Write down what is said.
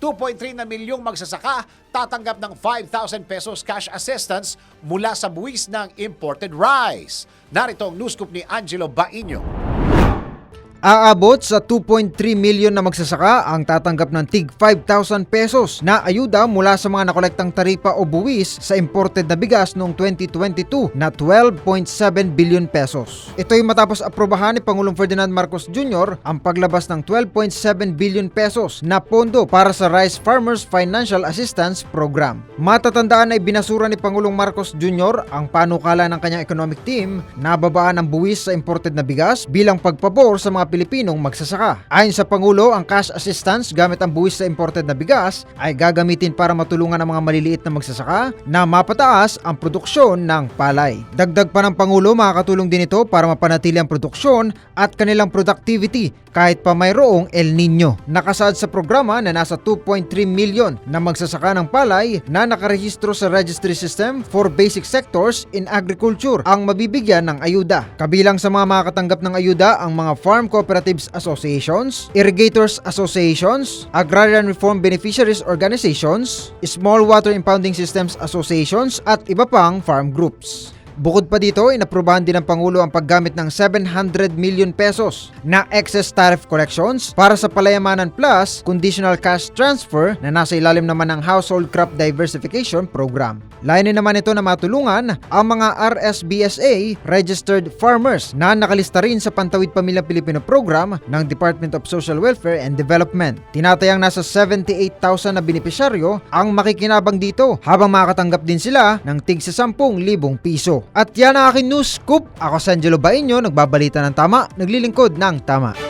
2.3 na milyong magsasaka tatanggap ng 5,000 pesos cash assistance mula sa buwis ng imported rice. Narito ang news scoop ni Angelo Baino. Aabot sa 2.3 million na magsasaka ang tatanggap ng tig 5,000 pesos na ayuda mula sa mga nakolektang taripa o buwis sa imported na bigas noong 2022 na 12.7 billion pesos. Ito ay matapos aprobahan ni Pangulong Ferdinand Marcos Jr. ang paglabas ng 12.7 billion pesos na pondo para sa Rice Farmers Financial Assistance Program. Matatandaan na ibinasura ni Pangulong Marcos Jr. ang panukala ng kanyang economic team na babaan ang buwis sa imported na bigas bilang pagpabor sa mga Pilipinong magsasaka. Ayon sa Pangulo, ang cash assistance gamit ang buwis sa imported na bigas ay gagamitin para matulungan ang mga maliliit na magsasaka na mapataas ang produksyon ng palay. Dagdag pa ng Pangulo, makakatulong din ito para mapanatili ang produksyon at kanilang productivity kahit pa mayroong El Nino. Nakasaad sa programa na nasa 2.3 million na magsasaka ng palay na nakarehistro sa registry system for basic sectors in agriculture ang mabibigyan ng ayuda. Kabilang sa mga makakatanggap ng ayuda ang mga farm cooperatives associations, irrigators associations, agrarian reform beneficiaries organizations, small water impounding systems associations at iba pang farm groups. Bukod pa dito, inaprubahan din ng Pangulo ang paggamit ng 700 million pesos na excess tariff collections para sa Palayamanan Plus Conditional Cash Transfer na nasa ilalim naman ng Household Crop Diversification Program. Layunin naman ito na matulungan ang mga RSBSA registered farmers na nakalista rin sa Pantawid Pamilyang Pilipino Program ng Department of Social Welfare and Development. Tinatayang nasa 78,000 na benepisyaryo ang makikinabang dito habang makakatanggap din sila ng tig sa 10,000 piso. At yan ang aking news scoop. Ako si Angelo Bainyo, nagbabalita ng tama, naglilingkod ng tama.